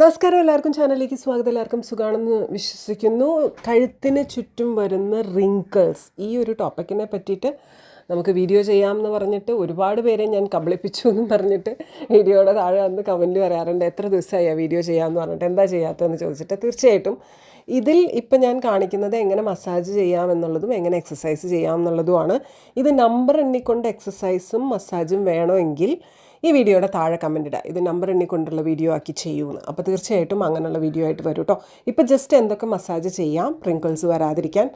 നമസ്കാരം എല്ലാവർക്കും. ചാനലിലേക്ക് സ്വാഗതം. എല്ലാവർക്കും സുഖാണെന്ന് വിശ്വസിക്കുന്നു. കഴുത്തിന് ചുറ്റും വരുന്ന റിങ്കിൾസ് ഈ ഒരു ടോപ്പിക്കിനെ പറ്റിയിട്ട് നമുക്ക് വീഡിയോ ചെയ്യാമെന്ന് പറഞ്ഞിട്ട് ഒരുപാട് പേരെ ഞാൻ കബളിപ്പിച്ചു എന്ന് പറഞ്ഞിട്ട് വീഡിയോയുടെ താഴെ വന്ന് കമന്റ് പറയാറുണ്ട്. എത്ര ദിവസമായി വീഡിയോ ചെയ്യാമെന്ന് പറഞ്ഞിട്ട്? എന്താ ചെയ്യാത്തതെന്ന് ചോദിച്ചിട്ട് തീർച്ചയായിട്ടും ഇതിൽ ഇപ്പം ഞാൻ കാണിക്കുന്നത് എങ്ങനെ മസാജ് ചെയ്യാം എന്നുള്ളതും എങ്ങനെ എക്സസൈസ് ചെയ്യാം എന്നുള്ളതുമാണ്. ഇത് നമ്പർ എണ്ണിക്കൊണ്ട് എക്സസൈസും മസാജും വേണമെങ്കിൽ ഈ വീഡിയോയുടെ താഴെ കമന്റ് ഇടുക ഇത് നമ്പർ എണ്ണിക്കൊണ്ടുള്ള വീഡിയോ ആക്കി ചെയ്യുമെന്ന് അപ്പോൾ തീർച്ചയായിട്ടും അങ്ങനെയുള്ള വീഡിയോ ആയിട്ട് വരും കേട്ടോ ഇപ്പോൾ ജസ്റ്റ് എന്തൊക്കെ മസാജ് ചെയ്യാം? റിങ്കിൾസ് വരാതിരിക്കാൻ.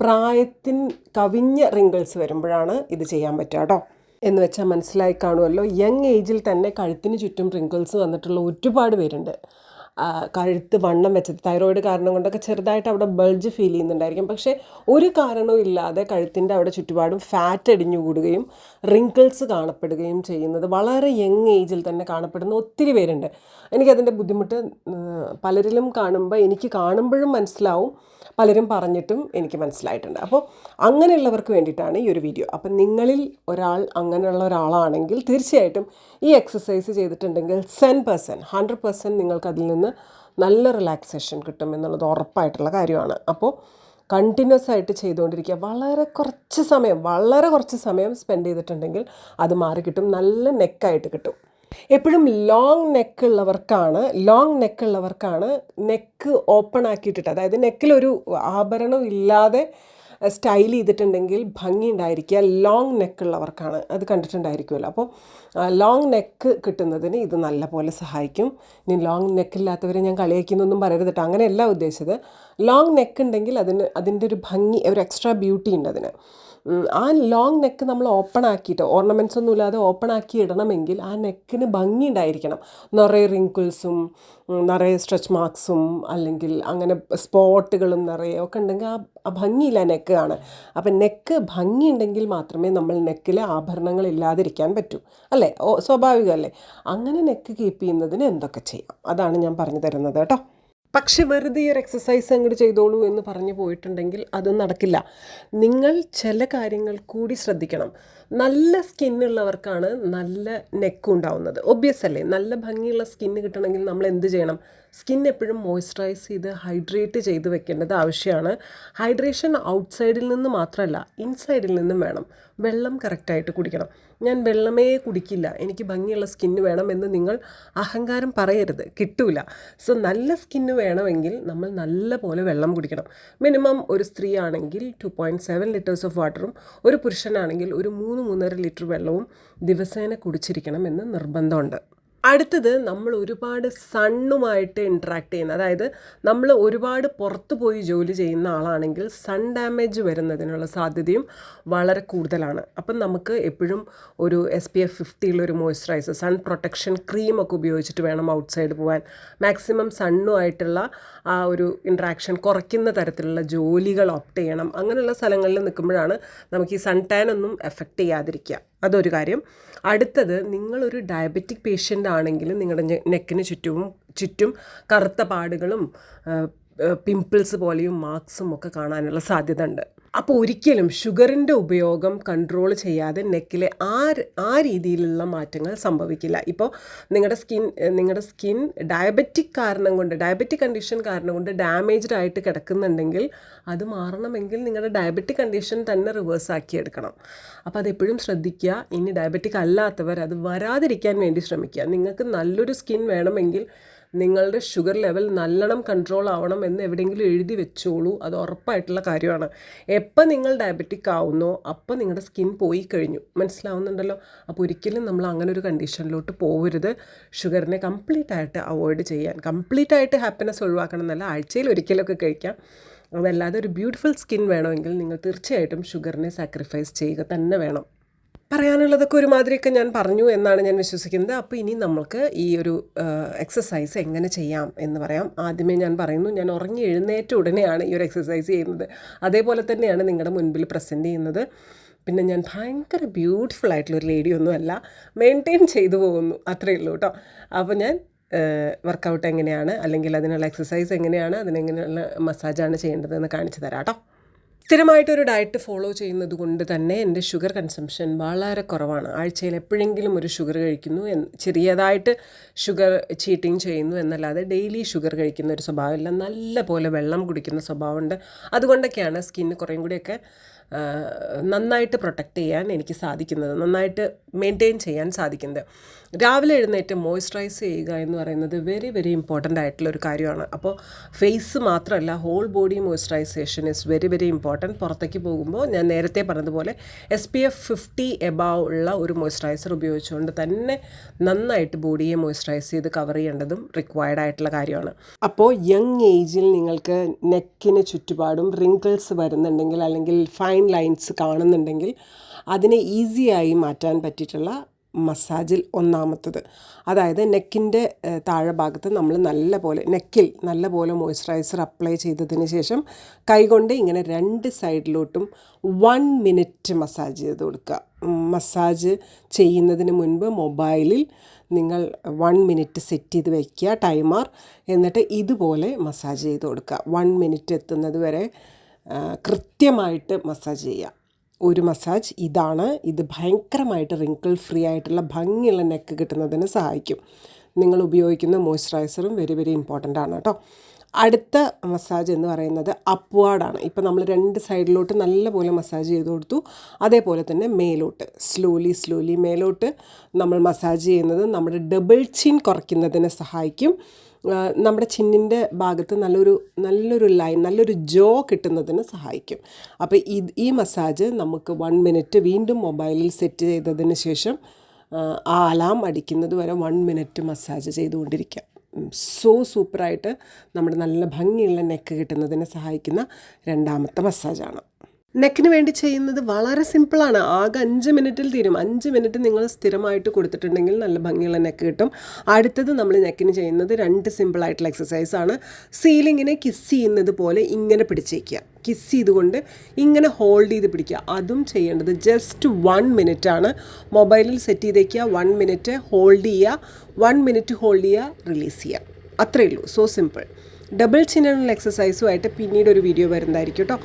പ്രായത്തിൻ കവിഞ്ഞ റിങ്കിൾസ് വരുമ്പോഴാണ് ഇത് ചെയ്യാൻ പറ്റുക കേട്ടോ എന്ന് വെച്ചാൽ മനസ്സിലായി കാണുമല്ലോ. യങ് ഏജിൽ തന്നെ കഴുത്തിന് ചുറ്റും റിങ്കിൾസ് വന്നിട്ടുള്ള ഒരുപാട് പേരുണ്ട്. കഴുത്ത് വണ്ണം വെച്ചത്. തൈറോയിഡ് കാരണം കൊണ്ടൊക്കെ ചെറുതായിട്ട് അവിടെ ബൾജ് ഫീൽ ചെയ്യുന്നുണ്ടായിരിക്കും. പക്ഷേ ഒരു കാരണവും ഇല്ലാതെ കഴുത്തിന്റെ അവിടെ ചുറ്റുപാടും ഫാറ്റ് അടിഞ്ഞു കൂടുകയും റിങ്കിൾസ് കാണപ്പെടുകയും ചെയ്യുന്നത് വളരെ യങ് ഏജിൽ തന്നെ കാണപ്പെടുന്ന ഒത്തിരി പേരുണ്ട്. എനിക്കതിന്റെ ബുദ്ധിമുട്ട് പലരിലും കാണുമ്പോൾ എനിക്ക് കാണുമ്പോഴും മനസ്സിലാവും. പലരും പറഞ്ഞിട്ടും എനിക്ക് മനസ്സിലായിട്ടുണ്ട്. അപ്പോൾ അങ്ങനെയുള്ളവർക്ക് വേണ്ടിയിട്ടാണ് ഈ ഒരു വീഡിയോ. അപ്പം നിങ്ങളിൽ ഒരാൾ അങ്ങനെയുള്ള ഒരാളാണെങ്കിൽ തീർച്ചയായിട്ടും ഈ എക്സസൈസ് ചെയ്തിട്ടുണ്ടെങ്കിൽ സെൻ പെർസെന്റ് ഹൺഡ്രഡ് പെർസെന്റ് നിങ്ങൾക്ക് അതിൽ നിന്ന് നല്ല റിലാക്സേഷൻ കിട്ടും എന്നുള്ളത് ഉറപ്പായിട്ടുള്ള കാര്യമാണ്. അപ്പോൾ കണ്ടിന്യൂസ് ആയിട്ട് ചെയ്തുകൊണ്ടിരിക്കുക. വളരെ കുറച്ച് സമയം വളരെ കുറച്ച് സമയം സ്പെൻഡ് ചെയ്തിട്ടുണ്ടെങ്കിൽ അത് മാറി കിട്ടും നല്ല നെക്കായിട്ട് കിട്ടും. എപ്പോഴും ലോങ് നെക്ക് ഉള്ളവർക്കാണ് ലോങ് നെക്ക് ഉള്ളവർക്കാണ് നെക്ക് ഓപ്പൺ ആക്കിയിട്ടിട്ട് അതായത് നെക്കിലൊരു ആഭരണം ഇല്ലാതെ സ്റ്റൈൽ ചെയ്തിട്ടുണ്ടെങ്കിൽ ഭംഗി ഉണ്ടായിരിക്കുക. ലോങ് നെക്ക് ഉള്ളവർക്കാണ് അത് കണ്ടിട്ടുണ്ടായിരിക്കുമല്ലോ. അപ്പോൾ ലോങ് നെക്ക് കിട്ടുന്നതിന് ഇത് നല്ല പോലെ സഹായിക്കും. ഇനി ലോങ് നെക്ക് ഇല്ലാത്തവരെ ഞാൻ കളിയാക്കുന്നൊന്നും പറയരുത് കേട്ടോ. അങ്ങനെയല്ല ഉദ്ദേശിച്ചത്. ലോങ് നെക്ക് ഉണ്ടെങ്കിൽ അതിന് അതിന്റെ ഒരു ഭംഗി ഒരു എക്സ്ട്രാ ബ്യൂട്ടി ഉണ്ട് അതിന്. ആ ലോങ് നെക്ക് നമ്മൾ ഓപ്പൺ ആക്കിയിട്ട് ഓർണമെന്റ്സ് ഒന്നും ഇല്ലാതെ ഓപ്പൺ ആക്കി ഇടണമെങ്കിൽ ആ നെക്കിന് ഭംഗി ഉണ്ടായിരിക്കണം. നിറയെ റിങ്കിൾസും നിറയെ സ്ട്രെച്ച് മാർക്സും അല്ലെങ്കിൽ അങ്ങനെ സ്പോട്ടുകളും നിറയെ ഒക്കെ ഉണ്ടെങ്കിൽ ആ ഭംഗിയില്ല നെക്ക് ആണ് അപ്പം നെക്ക് ഭംഗി ഉണ്ടെങ്കിൽ മാത്രമേ നമ്മൾ നെക്കിൽ ആഭരണങ്ങൾ ഇല്ലാതിരിക്കാൻ പറ്റൂ അല്ലേ? ഓ സ്വാഭാവികമല്ലേ? അങ്ങനെ നെക്ക് കീപ്പ് ചെയ്യുന്നതിന് എന്തൊക്കെ ചെയ്യാം? അതാണ് ഞാൻ പറഞ്ഞു തരുന്നത് കേട്ടോ. പക്ഷെ വെറുതെ ഒരു എക്സസൈസ് അങ്ങോട്ട് ചെയ്തോളൂ എന്ന് പറഞ്ഞു പോയിട്ടുണ്ടെങ്കിൽ അത് നടക്കില്ല. നിങ്ങൾ ചില കാര്യങ്ങൾ കൂടി ശ്രദ്ധിക്കണം. നല്ല സ്കിന്നുള്ളവർക്കാണ് നല്ല നെക്ക് ഉണ്ടാവുന്നത്. ഒബ്വിയസ് അല്ലേ? നല്ല ഭംഗിയുള്ള സ്കിന്ന് കിട്ടണമെങ്കിൽ നമ്മൾ എന്ത് ചെയ്യണം? സ്കിൻ എപ്പോഴും മോയ്സ്ചറൈസ് ചെയ്ത് ഹൈഡ്രേറ്റ് ചെയ്ത് വെക്കേണ്ടത് ആവശ്യമാണ്. ഹൈഡ്രേഷൻ ഔട്ട്സൈഡിൽ നിന്ന് മാത്രമല്ല ഇൻസൈഡിൽ നിന്നും വേണം. വെള്ളം കറക്റ്റായിട്ട് കുടിക്കണം. ഞാൻ വെള്ളമേ കുടിക്കില്ല. എനിക്ക് ഭംഗിയുള്ള സ്കിന്ന് വേണമെന്ന് നിങ്ങൾ അഹങ്കാരം പറയരുത്. കിട്ടൂല. സോ നല്ല സ്കിന്ന് വേണമെങ്കിൽ നമ്മൾ നല്ല പോലെ വെള്ളം കുടിക്കണം. മിനിമം ഒരു സ്ത്രീ ആണെങ്കിൽ two point seven litres of വാട്ടറും ഒരു പുരുഷനാണെങ്കിൽ ഒരു മൂന്ന് മൂന്നര ലിറ്റർ വെള്ളവും ദിവസേന കുടിച്ചിരിക്കണം എന്ന് നിർബന്ധമുണ്ട്. അടുത്തത് നമ്മൾ ഒരുപാട് സണ്ണുമായിട്ട് ഇൻട്രാക്ട് ചെയ്യുന്ന അതായത് നമ്മൾ ഒരുപാട് പുറത്തു പോയി ജോലി ചെയ്യുന്ന ആളാണെങ്കിൽ സൺ ഡാമേജ് വരുന്നതിനുള്ള സാധ്യതയും വളരെ കൂടുതലാണ്. അപ്പം നമുക്ക് എപ്പോഴും ഒരു എസ് പി എഫ് ഫിഫ്റ്റിയിലൊരു മോയ്സ്ചറൈസർ സൺ പ്രൊട്ടക്ഷൻ ക്രീമൊക്കെ ഉപയോഗിച്ചിട്ട് വേണം ഔട്ട് സൈഡ് പോകാൻ മാക്സിമം സണ്ണുമായിട്ടുള്ള ആ ഒരു ഇൻട്രാക്ഷൻ കുറയ്ക്കുന്ന തരത്തിലുള്ള ജോലികൾ ഓപ്റ്റ് ചെയ്യണം. അങ്ങനെയുള്ള സ്ഥലങ്ങളിൽ നിൽക്കുമ്പോഴാണ് നമുക്ക് ഈ സൺ ടാൻ ഒന്നും എഫക്റ്റ് ചെയ്യാതിരിക്കുക. അതൊരു കാര്യം. അടുത്തത് നിങ്ങളൊരു ഡയബറ്റിക് പേഷ്യന്റ് ആണെങ്കിൽ നിങ്ങളുടെ നെക്കിന് ചുറ്റും ചുറ്റും കറുത്ത പാടുകളും പിമ്പിൾസ് പോലെയും മാർക്സും ഒക്കെ കാണാനുള്ള സാധ്യത ഉണ്ട് അപ്പോൾ ഒരിക്കലും ഷുഗറിന്റെ ഉപയോഗം കൺട്രോൾ ചെയ്യാതെ നെക്കിലെ ആ ആ രീതിയിലുള്ള മാറ്റങ്ങൾ സംഭവിക്കില്ല. ഇപ്പോൾ നിങ്ങളുടെ സ്കിൻ നിങ്ങളുടെ സ്കിൻ ഡയബറ്റിക് കാരണം കൊണ്ട് ഡയബറ്റിക് കണ്ടീഷൻ കാരണം കൊണ്ട് ഡാമേജ്ഡ് ആയിട്ട് കിടക്കുന്നുണ്ടെങ്കിൽ അത് മാറണമെങ്കിൽ നിങ്ങളുടെ ഡയബറ്റിക് കണ്ടീഷൻ തന്നെ റിവേഴ്സ് ആക്കി എടുക്കണം. അപ്പോൾ അതെപ്പോഴും ശ്രദ്ധിക്കുക. ഇനി ഡയബറ്റിക് അല്ലാത്തവർ അത് വരാതിരിക്കാൻ വേണ്ടി ശ്രമിക്കുക. നിങ്ങൾക്ക് നല്ലൊരു സ്കിൻ വേണമെങ്കിൽ നിങ്ങളുടെ ഷുഗർ ലെവൽ നല്ലോണം കൺട്രോൾ ആവണം എന്ന് എവിടെയെങ്കിലും എഴുതി വെച്ചോളൂ. അത് ഉറപ്പായിട്ടുള്ള കാര്യമാണ്. എപ്പോൾ നിങ്ങൾ ഡയബറ്റിക് ആവുന്നോ അപ്പോൾ നിങ്ങളുടെ സ്കിൻ പോയി കഴിഞ്ഞു. മനസ്സിലാവുന്നുണ്ടല്ലോ? അപ്പോൾ ഒരിക്കലും നമ്മൾ അങ്ങനെ ഒരു കണ്ടീഷനിലോട്ട് പോകരുത് ഷുഗറിനെ കംപ്ലീറ്റ് ആയിട്ട് അവോയ്ഡ് ചെയ്യാൻ. കംപ്ലീറ്റ് ആയിട്ട് ഹാപ്പിനെസ് ഒഴിവാക്കണം എന്നല്ല ആഴ്ചയിൽ ഒരിക്കലൊക്കെ കഴിക്കാം. അതല്ലാതെ ഒരു ബ്യൂട്ടിഫുൾ സ്കിൻ വേണമെങ്കിൽ നിങ്ങൾ തീർച്ചയായിട്ടും ഷുഗറിനെ സാക്രിഫൈസ് ചെയ്യുക തന്നെ വേണം. പറയാനുള്ളതൊക്കെ ഒരുമാതിരിയൊക്കെ ഞാൻ പറഞ്ഞു എന്നാണ് ഞാൻ വിശ്വസിക്കുന്നത്. അപ്പോൾ ഇനി നമ്മൾക്ക് ഈ ഒരു എക്സസൈസ് എങ്ങനെ ചെയ്യാം എന്ന് പറയാം. ആദ്യമേ ഞാൻ പറയുന്നു ഞാൻ ഉറങ്ങി എഴുന്നേറ്റ ഉടനെയാണ് ഈ ഒരു എക്സസൈസ് ചെയ്യുന്നത്. അതേപോലെ തന്നെയാണ് നിങ്ങളുടെ മുൻപിൽ പ്രസന്റ് ചെയ്യുന്നത്. പിന്നെ ഞാൻ ഭയങ്കര ബ്യൂട്ടിഫുൾ ആയിട്ടുള്ള ആയിട്ടുള്ളൊരു ലേഡി ഒന്നുമല്ല മെയിന്റെയിൻ ചെയ്തു പോകുന്നു. അത്രയേ ഉള്ളൂ കേട്ടോ അപ്പോൾ ഞാൻ വർക്കൗട്ട് എങ്ങനെയാണ് അല്ലെങ്കിൽ അതിനുള്ള എക്സസൈസ് എങ്ങനെയാണ് അതിനെങ്ങനെയുള്ള മസാജാണ് ചെയ്യേണ്ടതെന്ന് കാണിച്ചു തരാം കേട്ടോ സ്ഥിരമായിട്ടൊരു ഡയറ്റ് ഫോളോ ചെയ്യുന്നത് കൊണ്ട് തന്നെ എന്റെ ഷുഗർ കൺസംഷൻ വളരെ കുറവാണ്. ആഴ്ചയിൽ എപ്പോഴെങ്കിലും ഒരു ഷുഗർ കഴിക്കുന്നു ചെറിയതായിട്ട് ഷുഗർ ചീറ്റിംഗ് ചെയ്യുന്നു എന്നല്ലാതെ ഡെയിലി ഷുഗർ കഴിക്കുന്ന ഒരു സ്വഭാവമില്ല. നല്ല പോലെ വെള്ളം കുടിക്കുന്ന സ്വഭാവമുണ്ട്. അതുകൊണ്ടൊക്കെയാണ് സ്കിന്ന് കുറേയും കൂടിയൊക്കെ നന്നായിട്ട് പ്രൊട്ടക്റ്റ് ചെയ്യാൻ എനിക്ക് സാധിക്കുന്നത് നന്നായിട്ട് മെയിന്റെയിൻ ചെയ്യാൻ സാധിക്കുന്നത്. രാവിലെ എഴുന്നേറ്റ് മോയ്സ്ചറൈസ് ചെയ്യുക എന്ന് പറയുന്നത് വെരി വെരി ഇമ്പോർട്ടന്റ് ആയിട്ടുള്ള ഒരു കാര്യമാണ്. അപ്പോൾ ഫേസ് മാത്രമല്ല whole body moisturisation is very very important പുറത്തേക്ക് പോകുമ്പോൾ ഞാൻ നേരത്തെ പറഞ്ഞതുപോലെ S P F fifty above ഉള്ള ഒരു മോയ്സ്ചറൈസർ ഉപയോഗിച്ചുകൊണ്ട് തന്നെ നന്നായിട്ട് ബോഡിയെ മോയ്സ്ചറൈസ് ചെയ്ത് കവർ ചെയ്യേണ്ടതും റിക്വയർഡ് ആയിട്ടുള്ള കാര്യമാണ്. അപ്പോൾ യങ് ഏജിൽ നിങ്ങൾക്ക് നെക്കിന് ചുറ്റുപാടും റിങ്കിൾസ് വരുന്നുണ്ടെങ്കിൽ അല്ലെങ്കിൽ ഫൈൻ ലൈൻസ് കാണുന്നുണ്ടെങ്കിൽ അതിനെ ഈസിയായി മാറ്റാൻ പറ്റിയിട്ടുള്ള മസാജിൽ ഒന്നാമത്തത്. അതായത് നെക്കിന്റെ താഴെ ഭാഗത്ത് നമ്മൾ നല്ല പോലെ നെക്കിൽ നല്ല പോലെ മോയ്സ്ചറൈസർ അപ്ലൈ ചെയ്തതിന് ശേഷം കൈകൊണ്ട് ഇങ്ങനെ രണ്ട് സൈഡിലോട്ടും വൺ മിനിറ്റ് മസാജ് ചെയ്ത് കൊടുക്കുക. മസാജ് ചെയ്യുന്നതിന് മുൻപ് മൊബൈലിൽ നിങ്ങൾ വൺ മിനിറ്റ് സെറ്റ് ചെയ്ത് വയ്ക്കുക ടൈമർ എന്നിട്ട് ഇതുപോലെ മസാജ് ചെയ്ത് കൊടുക്കുക. വൺ മിനിറ്റ് എത്തുന്നത് വരെ കൃത്യമായിട്ട് മസാജ് ചെയ്യുക. ഒരു മസാജ് ഇതാണ്. ഇത് ഭയങ്കരമായിട്ട് റിങ്കിൾ ഫ്രീ ആയിട്ടുള്ള ഭംഗിയുള്ള നെക്ക് കിട്ടുന്നതിന് സഹായിക്കും. നിങ്ങൾ ഉപയോഗിക്കുന്ന മോയ്സ്ചറൈസറും വെരി വെരി ഇമ്പോർട്ടന്റ് ആണ് കേട്ടോ അടുത്ത മസാജ് എന്ന് പറയുന്നത് അപ്വാർഡാണ് ഇപ്പോൾ നമ്മൾ രണ്ട് സൈഡിലോട്ട് നല്ലപോലെ മസാജ് ചെയ്ത് കൊടുത്തു. അതേപോലെ തന്നെ മേലോട്ട്. സ്ലോലി സ്ലോലി മേലോട്ട് നമ്മൾ മസാജ് ചെയ്യുന്നത് നമ്മുടെ ഡബിൾ ചിൻ കുറയ്ക്കുന്നതിന് സഹായിക്കും. നമ്മുടെ ചിന്നിന്റെ ഭാഗത്ത് നല്ലൊരു നല്ലൊരു ലൈൻ നല്ലൊരു ജോ കിട്ടുന്നതിന് സഹായിക്കും. അപ്പോൾ ഇത് ഈ മസാജ് നമുക്ക് വൺ മിനിറ്റ് വീണ്ടും മൊബൈലിൽ സെറ്റ് ചെയ്തതിന് ശേഷം ആ, അലാം അടിക്കുന്നത് വരെ വൺ മിനിറ്റ് മസാജ് ചെയ്തുകൊണ്ടിരിക്കാം. സോ സൂപ്പറായിട്ട് നമ്മുടെ നല്ല ഭംഗിയുള്ള നെക്ക് കിട്ടുന്നതിനെ സഹായിക്കുന്ന രണ്ടാമത്തെ മസാജാണ് നെക്കിന് വേണ്ടി ചെയ്യുന്നത് വളരെ സിമ്പിളാണ്. ആകെ അഞ്ച് മിനിറ്റിൽ തീരും. അഞ്ച് മിനിറ്റ് നിങ്ങൾ സ്ഥിരമായിട്ട് കൊടുത്തിട്ടുണ്ടെങ്കിൽ നല്ല ഭംഗിയുള്ള നെക്ക് കിട്ടും. അടുത്തത് നമ്മൾ നെക്കിന് ചെയ്യുന്നത് രണ്ട് സിമ്പിളായിട്ടുള്ള എക്സസൈസ് ആണ്. സീലിങ്ങിനെ കിസ് ചെയ്യുന്നത് പോലെ ഇങ്ങനെ പിടിച്ചേക്കുക. കിസ് ചെയ്തുകൊണ്ട് ഇങ്ങനെ ഹോൾഡ് ചെയ്ത് പിടിക്കുക. അതും ചെയ്യേണ്ടത് ജസ്റ്റ് വൺ മിനിറ്റ് ആണ്. മൊബൈലിൽ സെറ്റ് ചെയ്തേക്കുക. വൺ മിനിറ്റ് ഹോൾഡ് ചെയ്യുക. വൺ മിനിറ്റ് ഹോൾഡ് ചെയ്യുക. റിലീസ് ചെയ്യുക. അത്രയേ ഉള്ളൂ. സോ സിമ്പിൾ ഡബിൾ ചിന്നുള്ള എക്സസൈസുമായിട്ട് പിന്നീട് ഒരു വീഡിയോ വരുന്നതായിരിക്കും കേട്ടോ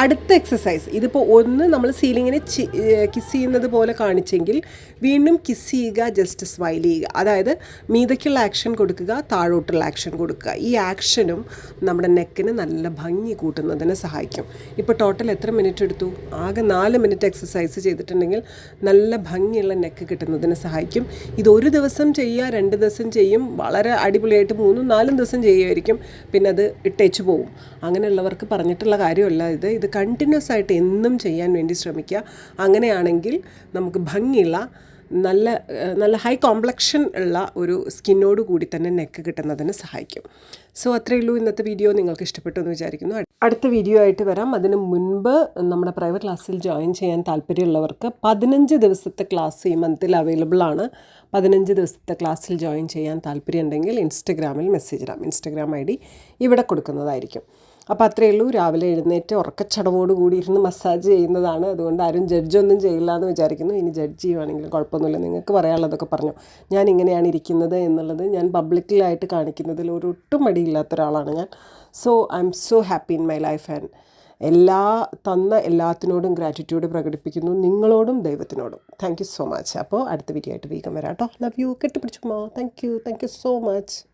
അടുത്ത എക്സസൈസ് ഇതിപ്പോൾ ഒന്ന് നമ്മൾ സീലിങ്ങിനെ കിസ് ചെയ്യുന്നത് പോലെ കാണിച്ചെങ്കിൽ വീണ്ടും കിസ് ചെയ്യുക ജസ്റ്റ് സ്മൈൽ ചെയ്യുക. അതായത് മീതയ്ക്കുള്ള ആക്ഷൻ കൊടുക്കുക താഴോട്ടുള്ള ആക്ഷൻ കൊടുക്കുക. ഈ ആക്ഷനും നമ്മുടെ നെക്കിന് നല്ല ഭംഗി കൂട്ടുന്നതിന് സഹായിക്കും. ഇപ്പോൾ ടോട്ടൽ എത്ര മിനിറ്റ് എടുത്തു? ആകെ നാല് മിനിറ്റ് എക്സസൈസ് ചെയ്തിട്ടുണ്ടെങ്കിൽ നല്ല ഭംഗിയുള്ള നെക്ക് കിട്ടുന്നതിന് സഹായിക്കും. ഇത് ഒരു ദിവസം ചെയ്യുക രണ്ട് ദിവസം ചെയ്യും. വളരെ അടിപൊളിയായിട്ട് മൂന്നും നാലും ദിവസം ചെയ്യുമായിരിക്കും. പിന്നെ അത് ഇട്ടേച്ച് പോവും. അങ്ങനെയുള്ളവർക്ക് പറഞ്ഞിട്ടുള്ള കാര്യമല്ല ഇത്. ഇത് കണ്ടിന്യൂസ് ആയിട്ട് എന്നും ചെയ്യാൻ വേണ്ടി ശ്രമിക്കുക. അങ്ങനെയാണെങ്കിൽ നമുക്ക് ഭംഗിയുള്ള നല്ല നല്ല ഹൈ കോംപ്ലക്ഷൻ ഉള്ള ഒരു സ്കിന്നോട് കൂടി തന്നെ നെക്ക് കിട്ടുന്നതിന് സഹായിക്കും. സോ അത്രയേ ഉള്ളൂ ഇന്നത്തെ വീഡിയോ നിങ്ങൾക്ക് ഇഷ്ടപ്പെട്ടു എന്ന് വിചാരിക്കുന്നു. അടുത്ത വീഡിയോ ആയിട്ട് വരാം. അതിന് മുൻപ് നമ്മുടെ പ്രൈവറ്റ് ക്ലാസ്സിൽ ജോയിൻ ചെയ്യാൻ താല്പര്യമുള്ളവർക്ക് പതിനഞ്ച് ദിവസത്തെ ക്ലാസ് ഈ മന്തിൽ അവൈലബിൾ ആണ്. പതിനഞ്ച് ദിവസത്തെ ക്ലാസ്സിൽ ജോയിൻ ചെയ്യാൻ താല്പര്യമുണ്ടെങ്കിൽ ഇൻസ്റ്റഗ്രാമിൽ മെസ്സേജ് ഇടാം. ഇൻസ്റ്റഗ്രാം ഐ ഡി ഇവിടെ കൊടുക്കുന്നതായിരിക്കും. അപ്പോൾ അത്രയേ ഉള്ളൂ. രാവിലെ എഴുന്നേറ്റ് ഉറക്കച്ചടവോട് കൂടി ഇരുന്ന് മസാജ് ചെയ്യുന്നതാണ്. അതുകൊണ്ട് ആരും ജഡ്ജൊന്നും ചെയ്യില്ല എന്ന് വിചാരിക്കുന്നു. ഇനി ജഡ്ജ് ചെയ്യുവാണെങ്കിലും കുഴപ്പമൊന്നുമില്ല. നിങ്ങൾക്ക് പറയാനുള്ളതൊക്കെ പറഞ്ഞു. ഞാൻ ഇങ്ങനെയാണ് ഇരിക്കുന്നത് എന്നുള്ളത് ഞാൻ പബ്ലിക്കിലായിട്ട് കാണിക്കുന്നതിൽ ഒരു ഒട്ടും മടിയില്ലാത്ത ഒരാളാണ് ഞാൻ. So I'm so happy in my life and എല്ലാ തന്ന എല്ലാത്തിനോടും ഗ്രാറ്റിറ്റ്യൂഡ് പ്രകടിപ്പിക്കുന്നു. നിങ്ങളോടും ദൈവത്തിനോടും. താങ്ക് യു സോ മച്ച് അപ്പോൾ അടുത്ത വീഡിയോ ആയിട്ട് വീക്കം വരാം കേട്ടോ. Love you കെട്ടിപ്പിടിച്ചുമ്മ thank you thank you so much